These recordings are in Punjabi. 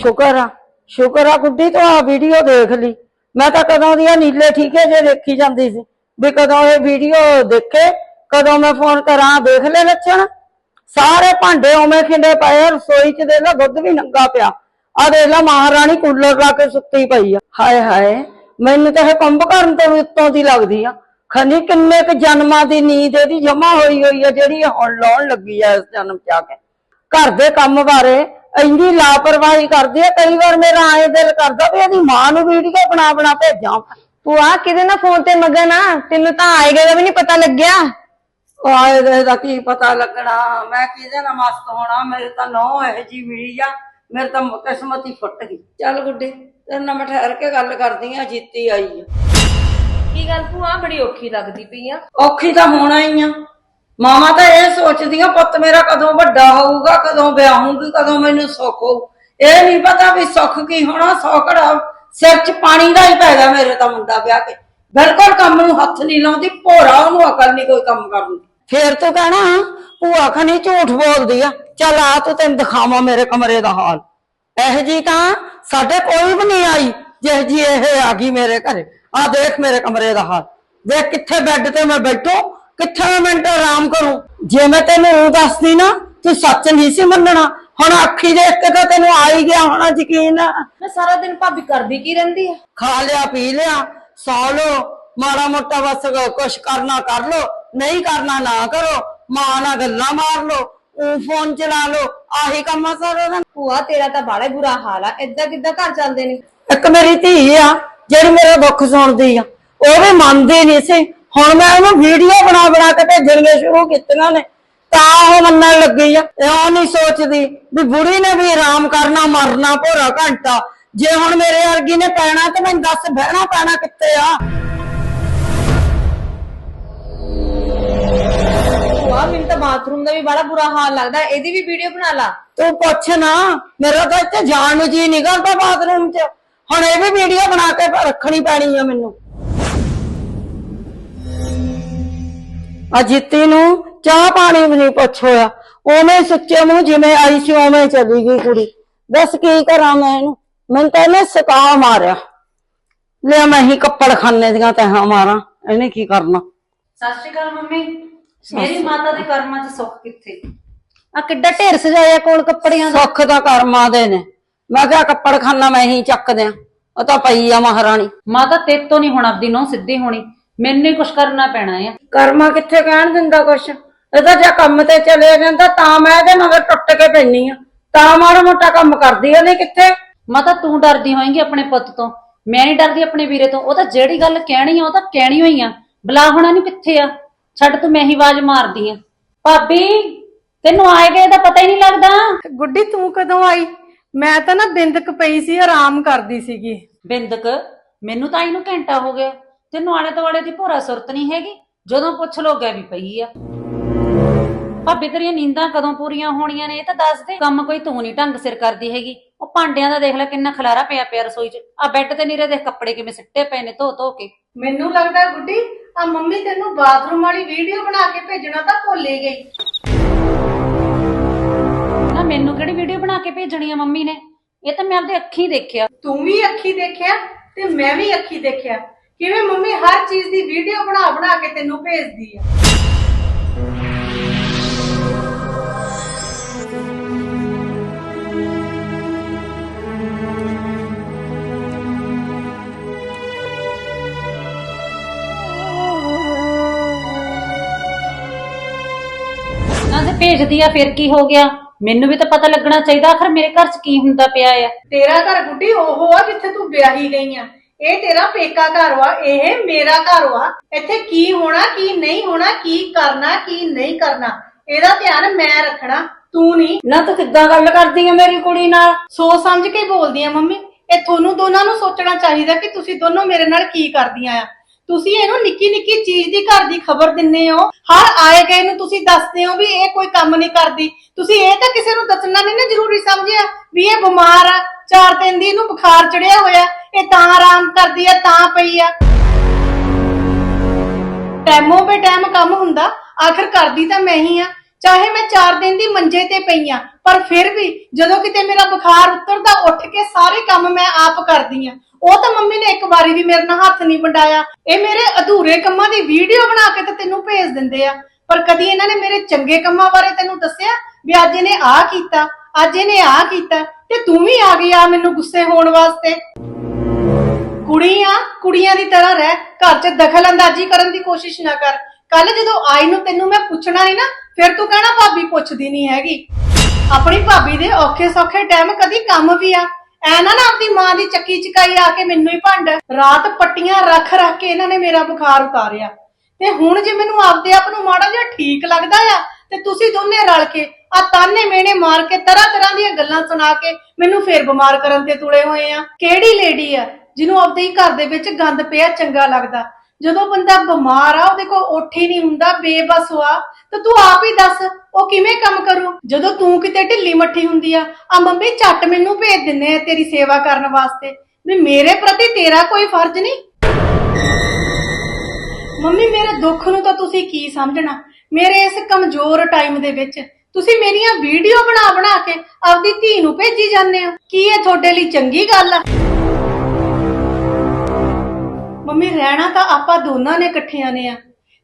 ਸ਼ੁਕਰ ਆ ਸ਼ੁਕਰ ਆ ਗੁੱਡੀ ਤੂੰ ਆ ਵੀਡੀਓ ਦੇਖ ਲਈ। ਮੈਂ ਤਾਂ ਕਦੋਂ ਦੀਆਂ ਨੀਲੇ ਠੀਕੇ ਜੇ ਦੇਖੀ ਜਾਂਦੀ ਸੀ ਵੀ ਕਦੋਂ ਇਹ ਵੀਡੀਓ ਦੇਖੇ ਕਦੋਂ ਮੈਂ ਫੋਨ ਕਰਾਂ ਦੇਖ ਲੈ ਲੱਛਣ। ਸਾਰੇ ਭਾਂਡੇ ਉਵੇਂ ਖਿੰਡੇ ਪਏ ਆ, ਰਸੋਈ 'ਚ ਦੇ ਲਾ ਦੁੱਧ ਵੀ ਨੰਗਾ ਪਿਆ। ਆ ਦੇਖ ਲਾ ਮਹਾਰਾਣੀ ਕੂਲਰ ਲਾ ਕੇ ਸੁੱਤੀ ਪਈ ਆ। ਹਾਏ ਹਾਏ ਮੈਨੂੰ ਤਾਂ ਇਹ ਕੁੰਭ ਕਰਨ ਤੋਂ ਵੀ ਉੱਤੋਂ ਦੀ ਲੱਗਦੀ ਆ। ਖਨੀ ਕਿੰਨੇ ਕੁ ਜਨਮਾਂ ਦੀ ਨੀਂਦ ਇਹਦੀ ਜਮਾ ਹੋਈ ਹੋਈ ਆ ਜਿਹੜੀ ਇਹ ਹੁਣ ਲਾਉਣ ਲੱਗੀ ਆ ਇਸ ਜਨਮ ਚ ਆ ਕੇ। ਘਰ ਦੇ ਕੰਮ ਬਾਰੇ ਇੰਨੀ ਲਾਪਰਵਾਹੀ ਕਰਦੀ ਆ ਕਈ ਵਾਰ ਮੇਰਾ ਆਏ ਦਿਲ ਕਰਦਾ ਵੀ ਇਹਦੀ ਮਾਂ ਨੂੰ ਵੀਡੀਓ ਬਣਾ ਬਣਾ ਭੇਜਾਂ। ਭੂਆ ਕਿਹਦੇ ਨਾਲ ਫੋਨ ਤੇ ਮਗਨ ਆ? ਤੈਨੂੰ ਤਾਂ ਆਏਗਾ ਦਾ ਵੀ ਨਹੀਂ ਪਤਾ ਲੱਗਿਆ। ਆਏ ਦੇ ਦਾ ਕੀ ਪਤਾ ਲੱਗਣਾ? ਮੈਂ ਕਿਹਦੇ ਨਾਲ ਮਸਤ ਹੋਣਾ? ਮੇਰੇ ਤਾਂ ਨੌ ਇਹ ਜੀ ਮਿਲੀ ਆ। ਮੇਰੇ ਤਾਂ ਕਿਸਮਤ ਹੀ ਫੁੱਟ ਗਈ। ਚੱਲ ਗੁੱਡੀ ਤੇਰੇ ਨਾਲ ਮੈਂ ਠਹਿਰ ਕੇ ਗੱਲ ਕਰਦੀ ਆ ਜੀਤੀ ਆਈ ਆ। ਕੀ ਗੱਲ ਭੂਆ? ਬੜੀ ਔਖੀ ਲੱਗਦੀ ਪਈ ਆ। ਔਖੀ ਤਾਂ ਹੋਣਾ ਹੀ ਆ। ਮਾਮਾ ਤਾਂ ਇਹ ਸੋਚਦੀਆਂ, ਪੁੱਤ ਮੇਰਾ ਕਦੋਂ ਵੱਡਾ ਹੋਊਗਾ, ਕਦੋਂ ਵਿਆਹੂੰਗੀ, ਕਦੋਂ ਮੈਨੂੰ ਸੁੱਖ ਹੋਊ? ਇਹ ਨਹੀਂ ਪਤਾ ਵੀ ਸੁੱਖ ਕੀ ਹੋਣਾ ਸੌਕੜਾ ਸਿਰ 'ਚ ਪਾਣੀ ਦਾ ਹੀ ਪੈਦਾ ਮੇਰੇ ਤਾਂ ਮੁੰਡਾ ਵਿਆਹ ਕੇ। ਬਿਲਕੁਲ ਕੰਮ ਨੂੰ ਹੱਥ ਨਹੀਂ ਲਾਉਂਦੀ, ਭੋਰਾ ਉਹਨੂੰ ਅਕਲ ਨਹੀਂ ਕੋਈ ਕੰਮ ਕਰਨ ਦੀ। ਫੇਰ ਤੂੰ ਕਹਿਣਾ, ਭੂਆ ਖਣੀ ਝੂਠ ਬੋਲਦੀ ਆ। ਚੱਲ ਆ ਤੂੰ ਤੈਨੂੰ ਦਿਖਾਵਾਂ ਮੇਰੇ ਕਮਰੇ ਦਾ ਹਾਲ। ਇਹ ਜੀ ਤਾਂ ਸਾਡੇ ਕੋਈ ਵੀ ਨਹੀਂ ਆਈ, ਜਿਹੋ ਜੀ ਇਹ ਆ ਗਈ ਮੇਰੇ ਘਰੇ। ਆ ਦੇਖ ਮੇਰੇ ਕਮਰੇ ਦਾ ਹਾਲ। ਦੇਖ ਕਿੱਥੇ ਬੈੱਡ ਤੇ ਮੈਂ ਬੈਠੋ ਕਿੱਥੇ ਮੈਂ ਮਿੰਟ? ਆਰਾਮ ਕਰੂੰ। ਜੇ ਮੈਂ ਤੈਨੂੰ ਉਹ ਦੱਸਦੀ ਨਾ ਤੂੰ ਸੱਚ ਨਹੀਂ ਸੀ ਮੰਨਣਾ। ਹੁਣ ਅੱਖੀ ਦੇਖ ਕੇ ਤਾਂ ਤੈਨੂੰ ਆ ਹੀ ਗਿਆ ਹੋਣਾ ਯਕੀਨ। ਮੈਂ ਸਾਰਾ ਦਿਨ ਭਾਬੀ ਕਰਦੀ ਕੀ ਰਹਿੰਦੀ ਆ? ਖਾ ਲਿਆ ਪੀ ਲਿਆ ਸੌ ਲੋ ਮਾੜਾ ਮੋਟਾ ਬਸ ਕੁਛ ਕਰਨਾ ਕਰ ਲੋ ਨਹੀਂ ਕਰਨਾ ਨਾ ਕਰੋ। ਮਾਂ ਨਾਲ ਗੱਲਾਂ ਮਾਰ ਲੋ ਉਹ ਫੋਨ ਚਲਾ ਲੋ ਆਹੀ ਕੰਮ ਆ ਸਾਰਾ ਦਿਨ। ਭੂਆ ਤੇਰਾ ਤਾਂ ਬਾੜਾ ਬੁਰਾ ਹਾਲ ਆ। ਏਦਾਂ ਕਿੱਦਾਂ ਘਰ ਚੱਲਦੇ ਨੇ? ਇੱਕ ਮੇਰੀ ਧੀ ਆ ਜਿਹੜੀ ਮੇਰੇ ਦੁੱਖ ਸੁਣਦੀ ਆ। ਉਹ ਵੀ ਮੰਨਦੀ ਨਹੀਂ ਸੀ। ਹੁਣ ਮੈਂ ਉਹਨੂੰ ਵੀਡੀਓ ਬਣਾ ਬਣਾ ਕੇ ਭੇਜਣੀਆਂ ਸ਼ੁਰੂ ਕੀਤੀਆਂ ਨੇ। ਤਾਂ ਉਹ ਮੰਨਣ ਲੱਗੀ ਆ। ਇਹ ਉਹ ਨਹੀਂ ਸੋਚਦੀ ਵੀ ਬੁੜੀ ਨੇ ਵੀ ਆਰਾਮ ਕਰਨਾ ਮਰਨਾ ਭੋਰਾ ਘੰਟਾ। ਜੇ ਹੁਣ ਮੇਰੇ ਵਰਗੀ ਨੇ ਪੈਣਾ ਤੇ ਮੈਨੂੰ ਦੱਸ ਬਹਿਣਾ ਪੈਣਾ ਕਿੱਥੇ ਆ? ਭੂਆ ਮੈਨੂੰ ਤਾਂ ਬਾਥਰੂਮ ਦਾ ਵੀ ਬੜਾ ਬੁਰਾ ਹਾਲ ਲੱਗਦਾ। ਇਹਦੀ ਵੀ ਵੀਡੀਓ ਬਣਾ ਲਾ। ਤੂੰ ਪੁੱਛ ਨਾ ਮੇਰਾ ਤਾਂ ਇੱਥੇ ਜਾਣ ਨੂੰ ਜੀ ਨਹੀਂ ਕਰਦਾ ਬਾਥਰੂਮ 'ਚ। ਹੁਣ ਇਹ ਵੀ ਵੀਡੀਓ ਬਣਾ ਕੇ ਰੱਖਣੀ ਪੈਣੀ ਆ ਮੈਨੂੰ। ਆ ਜਿੱਤੀ ਨੂੰ ਚਾਹ ਪਾਣੀ ਵੀ ਨਹੀਂ ਪੁੱਛ ਹੋਇਆ। ਉਵੇਂ ਸੁੱਚੇ ਮੂੰਹ ਜਿਵੇਂ ਆਈ ਸੀ ਉਵੇਂ ਚਲੀ ਗਈ ਕੁੜੀ। ਦੱਸ ਕੀ ਕਰਾਂ ਮੈਂ ਇਹਨੂੰ? ਮੈਨੂੰ ਤਾਂ ਇਹਨੇ ਸਕਾ ਮਾਰਿਆ। ਲੈ ਮੈਂ ਹੀ ਕੱਪੜ ਖਾਨੇ ਦੀਆਂ ਤਹਾਂ ਮਾਰਾਂ। ਇਹਨੇ ਕੀ ਕਰਨਾ? ਸਤਿ ਸ਼੍ਰੀ ਅਕਾਲ ਮੰਮੀ। ਮੇਰੀ ਮਾਤਾ ਦੇ ਕਰਮਾਂ 'ਚ ਸੁੱਖ ਕਿੱਥੇ? ਆ ਕਿੱਡਾ ਢੇਰ ਸਜਾਇਆ ਕੋਲ ਕੱਪੜਿਆਂ ਦਾ? ਸੁੱਖ ਦਾ ਕਰਮਾਂ ਦੇ ਨੇ। ਮੈਂ ਕਿਹਾ ਕੱਪੜ ਖਾਨਾ ਮੈਂ ਹੀ ਚੱਕ ਦਿਆਂ। ਉਹ ਤਾਂ ਪਈ ਆ ਮਹਾਰਾਣੀ। ਮਾਤਾ ਤੇਰੇ ਤੋਂ ਨਹੀਂ ਹੁਣ ਆਪਦੀ ਨੋ ਸਿੱਧੀ ਹੋਣੀ। ਮੈਨੂੰ ਹੀ ਕੁਛ ਕਰਨਾ ਪੈਣਾ ਆ। ਕਰਮਾ ਕਿੱਥੇ ਕਹਿਣ ਦਿੰਦਾ ਕੁਛ? ਇਹਦਾ ਜੇ ਕੰਮ ਤੇ ਚਲੇ ਜਾਂਦਾ ਤਾਂ ਮੈਂ ਇਹਦੇ ਮਗਰ ਟੁੱਟ ਕੇ ਪੈਣੀ ਆ। ਤਾਂ ਮਾੜਾ ਮੋਟਾ ਕੰਮ ਕਰਦੀ ਆ ਨਹੀਂ ਕਿੱਥੇ? ਮਾਤਾ ਤੂੰ ਡਰਦੀ ਹੋਏਂਗੀ ਆਪਣੇ ਪੁੱਤ ਤੋਂ। ਮੈਂ ਨਹੀਂ ਡਰਦੀ ਆਪਣੇ ਵੀਰੇ ਤੋਂ। ਉਹ ਤਾਂ ਜਿਹੜੀ ਗੱਲ ਕਹਿਣੀ ਆ ਉਹ ਤਾਂ ਕਹਿਣੀ ਹੋਈ ਆ। ਬਲਾ ਹੋਣਾ ਨਹੀਂ ਕਿੱਥੇ ਆ? ਛੱਡ ਤੂੰ ਮੈਂ ਹੀ ਆਵਾਜ਼ ਮਾਰਦੀ ਆ। ਭਾਬੀ ਤੈਨੂੰ ਆਏ ਗਏ ਦਾ ਪਤਾ ਹੀ ਨਹੀਂ ਲੱਗਦਾ। ਗੁੱਡੀ ਤੂੰ ਕਦੋਂ ਆਈ? ਮੈਂ ਤਾਂ ਨਾ ਬਿੰਦਕ ਪਈ ਸੀ ਆਰਾਮ ਕਰਦੀ ਸੀਗੀ। ਬਿੰਦਕ ਮੈਨੂੰ ਤਾਂ ਇਹਨੂੰ ਘੰਟਾ ਹੋ ਗਿਆ। ਤੈਨੂੰ ਆਲੇ ਦੁਆਲੇ ਦੀ ਭੋਰਾ ਸੁਰਤ ਨਹੀਂ ਹੈਗੀ ਜਦੋਂ ਪੁੱਛ ਲੋ ਗੈ ਵੀ ਪਈ ਆ। ਭਾਬੀ ਤੇਰੀਆਂ ਨੀਂਦਾਂ ਕਦੋਂ ਪੂਰੀਆਂ ਹੋਣੀਆਂ ਨੇ ਇਹ ਤਾਂ ਦੱਸ ਦੇ। ਕੰਮ ਕੋਈ ਤੂੰ ਨਹੀਂ ਢੰਗ ਸਿਰ ਕਰਦੀ ਹੈਗੀ। ਉਹ ਭਾਂਡਿਆਂ ਦਾ ਦੇਖ ਲੈ ਕਿੰਨਾ ਖਲਾਰਾ ਪਿਆ ਪਿਆ ਰਸੋਈ 'ਚ। ਆ ਬੈੱਡ ਤੇ ਨੀਰੇ ਦੇਖ ਕੱਪੜੇ ਕਿਵੇਂ ਸਿੱਟੇ ਪਏ ਨੇ ਧੋ ਧੋ ਕੇ। ਮੈਨੂੰ ਲੱਗਦਾ ਗੁੱਡੀ ਆ ਮੰਮੀ ਤੈਨੂੰ ਬਾਥਰੂਮ ਵਾਲੀ ਵੀਡੀਓ ਬਣਾ ਕੇ ਭੇਜਣਾ ਤਾਂ ਭੁੱਲ ਹੀ ਗਈ। ਨਾ ਮੈਨੂੰ ਕਿਹੜੀ ਵੀਡੀਓ ਬਣਾ ਕੇ ਭੇਜਣੀ ਆ ਮੰਮੀ ਨੇ? ਇਹ ਤਾਂ ਮੈਂ ਆਪਦੇ ਅੱਖੀਂ ਦੇਖਿਆ। ਤੂੰ ਵੀ ਅੱਖੀ ਦੇਖਿਆ ਤੇ ਮੈਂ ਵੀ ਅੱਖੀ ਦੇਖਿਆ। ਕਿਵੇਂ ਮੰਮੀ ਹਰ ਚੀਜ਼ ਦੀ ਵੀਡੀਓ ਬਣਾ ਬਣਾ ਕੇ ਤੈਨੂੰ ਭੇਜਦੀ ਆ? ਨਾ ਤੇ ਭੇਜਦੀ ਆ ਫਿਰ ਕੀ ਹੋ ਗਿਆ? ਮੈਨੂੰ ਵੀ ਤਾਂ ਪਤਾ ਲੱਗਣਾ ਚਾਹੀਦਾ ਆਖਰ ਮੇਰੇ ਘਰ 'ਚ ਕੀ ਹੁੰਦਾ ਪਿਆ ਆ? ਤੇਰਾ ਘਰ ਗੁੱਡੀ ਉਹ ਆ ਜਿੱਥੇ ਤੂੰ ਵਿਆਹੀ ਗਈ ਆ। ਇਹ ਤੇਰਾ ਪੇਕਾ ਘਰ ਵਾ ਇਹ ਮੇਰਾ ਘਰ ਵਾ। ਇੱਥੇ ਕੀ ਹੋਣਾ ਕੀ ਨਹੀਂ ਹੋਣਾ ਕੀ ਕਰਨਾ ਕੀ ਨਹੀਂ ਕਰਨਾ। ਇਹਦਾ ਧਿਆਨ ਮੈਂ ਰੱਖਣਾ ਤੂੰ ਨਹੀਂ। ਨਾ ਤੂੰ ਕਿੱਦਾਂ ਗੱਲ ਕਰਦੀ ਆ ਮੇਰੀ ਕੁੜੀ ਨਾਲ? ਸੋਚ ਸਮਝ ਕੇ ਬੋਲਦੀ ਆ ਮੰਮੀ। ਇਹ ਤੁਹਾਨੂੰ ਦੋਨਾਂ ਨੂੰ ਸੋਚਣਾ ਚਾਹੀਦਾ ਕਿ ਤੁਸੀਂ ਦੋਨੋਂ ਮੇਰੇ ਨਾਲ ਕੀ ਕਰਦੀਆਂ ਆ। ਤੁਸੀਂ ਇਹਨੂੰ ਨਿੱਕੀ ਨਿੱਕੀ ਚੀਜ਼ ਦੀ ਘਰ ਦੀ ਖਬਰ ਦਿੰਨੇ ਹੋ। ਹਰ ਆਏ ਗਏ ਨੂੰ ਤੁਸੀਂ ਦੱਸਦੇ ਹੋ ਵੀ ਇਹ ਕੋਈ ਕੰਮ ਨਹੀਂ ਕਰਦੀ। ਤੁਸੀਂ ਇਹ ਤਾਂ ਕਿਸੇ ਨੂੰ ਦੱਸਣਾ ਨਹੀਂ ਨਾ ਜ਼ਰੂਰੀ ਸਮਝਿਆ? ਵੀ ਇਹ ਬਿਮਾਰ ਆ। ਚਾਰ ਦਿਨ ਦੀ ਇਹਨੂੰ ਬੁਖਾਰ ਚੜਿਆ ਹੋਇਆ, ਇਹ ਤਾਂ ਆਰਾਮ ਕਰਦੀ ਆ, ਤਾਂ ਪਈ ਆ। ਟੈਮੋ ਬੇ ਟਾਈਮ ਕੰਮ ਹੁੰਦਾ, ਆਖਰ ਕਰਦੀ ਤਾਂ ਮੈਂ ਹੀ ਆ। ਚਾਹੇ ਮੈਂ 4 ਦਿਨ ਦੀ ਮੰਜੇ ਤੇ ਪਈ ਆ, ਪਰ ਫਿਰ ਵੀ ਜਦੋਂ ਕਿਤੇ ਮੇਰਾ ਬੁਖਾਰ ਉਤਰਦਾ, ਉੱਠ ਕੇ ਸਾਰੇ ਕੰਮ ਮੈਂ ਆਪ ਕਰਦੀ ਆ। ਉਹ ਤਾਂ ਮੰਮੀ ਨੇ ਇੱਕ ਵਾਰੀ ਵੀ ਮੇਰੇ ਨਾਲ ਹੱਥ ਨਹੀਂ ਵੰਡਾਇਆ। ਇਹ ਮੇਰੇ ਅਧੂਰੇ ਕੰਮਾਂ ਦੀ ਵੀਡੀਓ ਬਣਾ ਕੇ ਤਾਂ ਤੈਨੂੰ ਭੇਜ ਦਿੰਦੇ ਆ। ਪਰ ਕਦੀ ਇਹਨਾਂ ਨੇ ਮੇਰੇ ਚੰਗੇ ਕੰਮਾਂ ਬਾਰੇ ਤੈਨੂੰ ਦੱਸਿਆ? ਵੀ ਅੱਜ ਇਹਨੇ ਆਹ ਕੀਤਾ, ਅੱਜ ਇਹਨੇ ਆਹ ਕੀਤਾ। ਤੇ ਤੂੰ ਵੀ ਆ ਗਈ ਆ ਮੈਨੂੰ ਗੁੱਸੇ ਹੋਣ ਵਾਸਤੇ। ਕੁੜੀ ਕੁੜੀਆਂ ਦੀ ਤਰ੍ਹਾਂ ਰਹਿ, ਘਰ 'ਚ ਦਖਲ ਅੰਦਾਜ਼ੀ ਕਰਨ ਦੀ ਕੋਸ਼ਿਸ਼ ਨਾ ਕਰ। ਕੱਲ ਜਦੋਂ ਆਈ ਨੂੰ ਤੈਨੂੰ ਮੈਂ ਪੁੱਛਣਾ ਸੀ ਨਾ, ਫਿਰ ਤੂੰ ਕਹਿਣਾ ਭਾਬੀ ਪੁੱਛਦੀ ਨਹੀਂ ਹੈਗੀ। ਆਪਣੀ ਭਾਬੀ ਦੇ ਔਖੇ ਸੌਖੇ ਟਾਈਮ ਕਦੀ ਕੰਮ ਵੀ ਆ। ਐ ਨਾ ਨਾ ਆਪਣੀ ਮਾਂ ਦੀ ਚੱਕੀ ਚਕਾਈ ਆ ਕੇ ਮੈਨੂੰ ਹੀ ਭੰਡ। ਰਾਤ ਪੱਟੀਆਂ ਰੱਖ ਰੱਖ ਕੇ ਇਹਨਾਂ ਨੇ ਮੇਰਾ ਬੁਖਾਰ ਉਤਾਰਿਆ। ਤੇ ਹੁਣ ਜੇ ਮੈਨੂੰ ਆਪਦੇ ਆਪ ਨੂੰ ਮਾੜਾ ਜਿਹਾ ਠੀਕ ਲੱਗਦਾ ਆ, ਤੇ ਤੁਸੀਂ ਦੋਨੇ ਰਲ ਕੇ ਆ ਤਾਨੇ ਮੇਨੇ ਮਾਰ ਕੇ ਤਰ੍ਹਾਂ ਤਰ੍ਹਾਂ ਦੀਆਂ ਗੱਲਾਂ ਸੁਣਾ ਕੇ ਮੈਨੂੰ ਫੇਰ ਬਿਮਾਰ ਕਰਨ ਤੇ ਤੁਲੇ ਹੋਏ ਆ। ਕਿਹੜੀ ਲੇਡੀ ਆ ਜਿਹਨੂੰ ਆਪਦੇ ਹੀ ਘਰ ਦੇ ਵਿੱਚ ਗੰਦ ਪਿਆ ਚੰਗਾ ਲੱਗਦਾ? ਜਦੋਂ ਬੰਦਾ ਬਿਮਾਰ ਆ, ਉਹਦੇ ਕੋਲ ਉੱਠ ਹੀ ਨਹੀਂ ਹੁੰਦਾ, ਬੇਬਸ ਹੋਆ ਤਾਂ ਤੂੰ ਆਪ ਹੀ ਦੱਸ, ਉਹ ਕਿਵੇਂ ਕੰਮ ਕਰੂ? ਜਦੋਂ ਤੂੰ ਕਿਤੇ ਢਿੱਲੀ ਮੱਠੀ ਹੁੰਦੀ ਆ ਆ ਮੰਮੀ ਝੱਟ ਮੈਨੂੰ ਭੇਜ ਦਿੰਨੇ ਆ ਤੇਰੀ ਸੇਵਾ ਕਰਨ ਵਾਸਤੇ। ਵੀ ਮੇਰੇ ਪ੍ਰਤੀ ਤੇਰਾ ਕੋਈ ਫਰਜ਼ ਨਹੀਂ। ਮੰਮੀ, ਮੇਰੇ ਦੁੱਖ ਨੂੰ ਤਾਂ ਤੁਸੀਂ ਕੀ ਸਮਝਣਾ? ਮੇਰੇ ਇਸ ਕਮਜ਼ੋਰ ਟਾਈਮ ਦੇ ਵਿੱਚ ਤੁਸੀਂ ਮੇਰੀਆਂ ਵੀਡੀਓ ਬਣਾ ਬਣਾ ਕੇ ਆਪਦੀ ਧੀ ਨੂੰ ਭੇਜੀ ਜਾਂਦੇ ਹੋ। ਕੀ ਇਹ ਤੁਹਾਡੇ ਲਈ ਚੰਗੀ ਗੱਲ ਆ? ਮੰਮੀ, ਰਹਿਣਾ ਤਾਂ ਆਪਾਂ ਦੋਨਾਂ ਨੇ ਇਕੱਠਿਆਂ ਨੇ ਆ।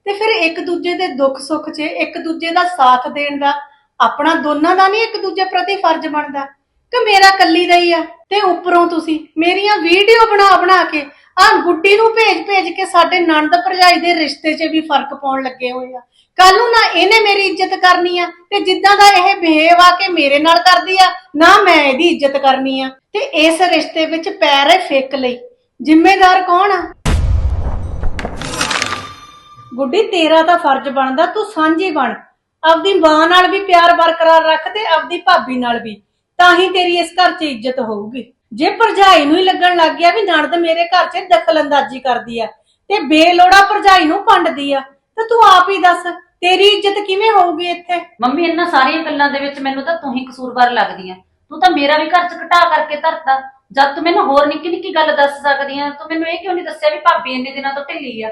ਤੇ ਫਿਰ ਇੱਕ ਦੂਜੇ ਦੇ ਦੁੱਖ ਸੁੱਖ 'ਚ, ਇੱਕ ਦੂਜੇ ਦਾ ਸਾਥ ਦੇਣ ਦਾ, ਆਪਣਾ ਦੋਨਾਂ ਦਾ ਨਹੀਂ ਇੱਕ ਦੂਜੇ ਪ੍ਰਤੀ ਫਰਜ਼ ਬਣਦਾ। ਕਿ ਮੇਰਾ ਕੱਲੀ ਦਾ ਹੀ ਆ। ਤੇ ਉੱਪਰੋਂ ਤੁਸੀਂ ਮੇਰੀਆਂ ਵੀਡੀਓ ਬਣਾ ਬਣਾ ਕੇ ਆਹ ਗੁੱਡੀ ਨੂੰ ਭੇਜ ਭੇਜ ਕੇ ਸਾਡੇ ਨਣਦ ਭਰਜਾਈ ਦੇ ਰਿਸ਼ਤੇ 'ਚ ਵੀ ਫ਼ਰਕ ਪਾਉਣ ਲੱਗੇ ਹੋਏ ਆ। ਕੱਲ ਨੂੰ ਨਾ ਇਹਨੇ ਮੇਰੀ ਇੱਜ਼ਤ ਕਰਨੀ ਆ ਤੇ ਜਿੱਦਾਂ ਦਾ ਇਹ ਬਿਹੇਵ ਆ ਕੇ ਮੇਰੇ ਨਾਲ ਕਰਦੀ ਆ, ਨਾ ਮੈਂ ਇਹਦੀ ਇੱਜ਼ਤ ਕਰਨੀ ਆ। ਤੇ ਇਸ ਰਿਸ਼ਤੇ ਵਿੱਚ ਪੈਰ ਫੇਕ ਲਈ। ਜ਼ਿੰਮੇਦਾਰ ਕੌਣ ਆ? ਗੁੱਡੀ, ਤੇਰਾ ਤਾਂ ਫਰਜ਼ ਬਣਦਾ, ਤੂੰ ਸਾਂਝੀ ਬਣ। ਆਪਦੀ ਮਾਂ ਨਾਲ ਵੀ ਪਿਆਰ ਬਰਕਰਾਰ ਰੱਖ ਤੇ ਆਪਦੀ ਭਾਬੀ ਨਾਲ ਵੀ। ਤਾਂ ਹੀ ਤੇਰੀ ਇਸ ਘਰ 'ਚ ਇੱਜ਼ਤ ਹੋਊਗੀ। ਜੇ ਭਰਜਾਈ ਨੂੰ ਹੀ ਲੱਗਣ ਲੱਗ ਗਿਆ ਵੀ ਨਣਦ ਮੇਰੇ ਘਰ 'ਚ ਦਖਲਅੰਦਾਜ਼ੀ ਕਰਦੀ ਆ ਤੇ ਬੇਲੋੜਾ ਭਰਜਾਈ ਨੂੰ ਪੰਡਦੀ ਆ ਤਾਂ ਤੂੰ ਆਪ ਹੀ ਦੱਸ ਤੇਰੀ ਇੱਜ਼ਤ ਕਿਵੇਂ ਹੋਊਗੀ ਇੱਥੇ? ਮੰਮੀ ਇਹਨਾਂ ਸਾਰੀਆਂ ਗੱਲਾਂ ਦੇ ਵਿੱਚ ਮੈਨੂੰ ਤਾਂ ਤੂੰ ਹੀ ਕਸੂਰਵਾਰ ਲੱਗਦੀ ਆ। ਤੂੰ ਤਾਂ ਮੇਰਾ ਵੀ ਘਰ ਚ ਘਟਾ ਕਰਕੇ ਧਰਤਾ। ਜਦ ਤੂੰ ਮੈਨੂੰ ਹੋਰ ਨਿੱਕੀ ਨਿੱਕੀ ਗੱਲ ਦੱਸ ਸਕਦੀ ਆ ਤੂੰ ਮੈਨੂੰ ਇਹ ਕਿਉਂ ਨਹੀਂ ਦੱਸਿਆ ਵੀ ਭਾਬੀ ਇੰਨੇ ਦਿਨਾਂ ਤੋਂ ਢਿੱਲੀ ਆ?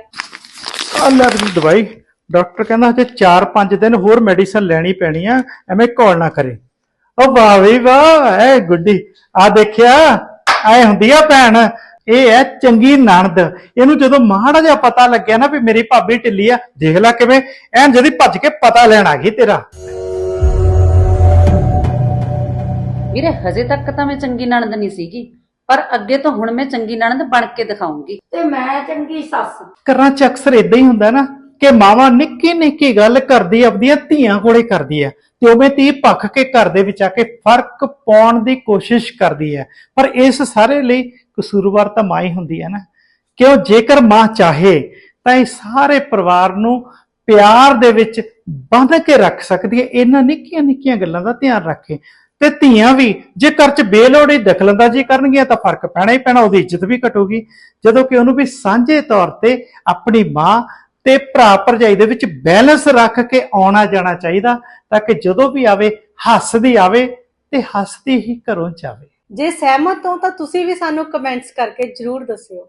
ਆ ਲੈ ਵੀ ਦਵਾਈ। ਡਾਕਟਰ ਕਹਿੰਦਾ ਹਜੇ 4-5 ਦਿਨ ਹੋਰ ਮੈਡੀਸਨ ਲੈਣੀ ਪੈਣੀ ਆ ਐਵੇਂ ਘੋਲ ਨਾ ਕਰੇ। ਉਹ ਵਾਹ ਵੀ ਵਾਹ ਐ ਗੁੱਡੀ। ਆ ਦੇਖਿਆ ਐ ਹੁੰਦੀ ਆ ਭੈਣ। ਇਹ ਐ ਚੰਗੀ ਨਣਦ। ਇਹਨੂੰ ਜਦੋਂ ਮਾੜਾ ਜਿਹਾ ਪਤਾ ਲੱਗਿਆ ਨਾ ਵੀ ਮੇਰੀ ਭਾਬੀ ਢਿੱਲੀ ਆ ਦੇਖ ਲੈ ਕਿਵੇਂ ਐਨ ਜਦੀ ਭੱਜ ਕੇ ਪਤਾ ਲੈਣ ਆ ਗਈ ਤੇਰਾ। ਵੀਰੇ ਹਜੇ ਤੱਕ ਤਾਂ ਮੈਂ ਚੰਗੀ ਨਣਦ ਨਹੀਂ ਸੀਗੀ ਪਰ ਅੱਗੇ ਤੋਂ ਹੁਣ ਮੈਂ ਚੰਗੀ ਨਣਦ ਬਣ ਕੇ ਦਿਖਾਉਂਗੀ। ਤੇ ਮੈਂ ਚੰਗੀ ਸੱਸ। ਘਰਾਂ 'ਚ ਅਕਸਰ ਇਦਾਂ ਹੀ ਹੁੰਦਾ ਨਾ। ਕਿ ਮਾਵਾ ਨਿੱਕੀ ਨਿੱਕੀ ਗੱਲ ਕਰਦੀ ਆਪਦੀਆਂ ਧੀਆਂ ਕੋਲੇ ਕਰਦੀ ਹੈ ਤੇ ਉਵੇਂ ਧੀ ਭੱਖ ਕੇ ਘਰ ਦੇ ਵਿੱਚ ਆ ਕੇ ਫ਼ਰਕ ਪਾਉਣ ਦੀ ਕੋਸ਼ਿਸ਼ ਕਰਦੀ ਹੈ ਪਰ ਇਸ ਸਾਰੇ ਲਈ ਕਸੂਰਵਾਰ ਤਾਂ ਮਾਂ ਹੀ ਹੁੰਦੀ ਹੈ ਨਾ। ਕਿਉਂ? ਜੇਕਰ ਮਾਂ ਚਾਹੇ, ਤਾਂ ਇਹ ਸਾਰੇ ਪਰਿਵਾਰ ਨੂੰ ਪਿਆਰ ਦੇ ਵਿੱਚ ਬੰਨ੍ਹ ਕੇ ਰੱਖ ਸਕਦੀ ਹੈ ਇਹਨਾਂ ਨਿੱਕੀਆਂ ਨਿੱਕੀਆਂ ਗੱਲਾਂ ਦਾ ਧਿਆਨ ਰੱਖੇ। ਤੇ ਧੀਆਂ ਵੀ, ਜੇ ਘਰ 'ਚ ਬੇਲੋੜੀ ਦਖਲਅੰਦਾਜ਼ੀ ਕਰਨਗੀਆਂ, ਤਾਂ ਫ਼ਰਕ ਪੈਣਾ ਹੀ ਪੈਣਾ, ਉਹਦੀ ਇੱਜ਼ਤ ਵੀ ਘਟੂਗੀ। ਜਦੋਂ ਕਿ ਉਹਨੂੰ ਵੀ ਸਾਂਝੇ ਤੌਰ ਤੇ ਆਪਣੀ ਮਾਂ ਤੇ ਭਰਾ ਭਰਜਾਈ ਦੇ ਵਿੱਚ ਬੈਲੈਂਸ ਰੱਖ ਕੇ ਆਉਣਾ ਜਾਣਾ ਚਾਹੀਦਾ ਤਾਂ ਕਿ ਜਦੋਂ ਵੀ ਆਵੇ, ਹੱਸਦੀ ਆਵੇ ਤੇ ਹੱਸਦੀ ਹੀ ਘਰੋਂ ਜਾਵੇ। ਜੇ ਸਹਿਮਤ ਹੋ ਤਾਂ ਤੁਸੀਂ ਵੀ ਸਾਨੂੰ ਕਮੈਂਟਸ ਕਰਕੇ ਜਰੂਰ ਦੱਸਿਓ।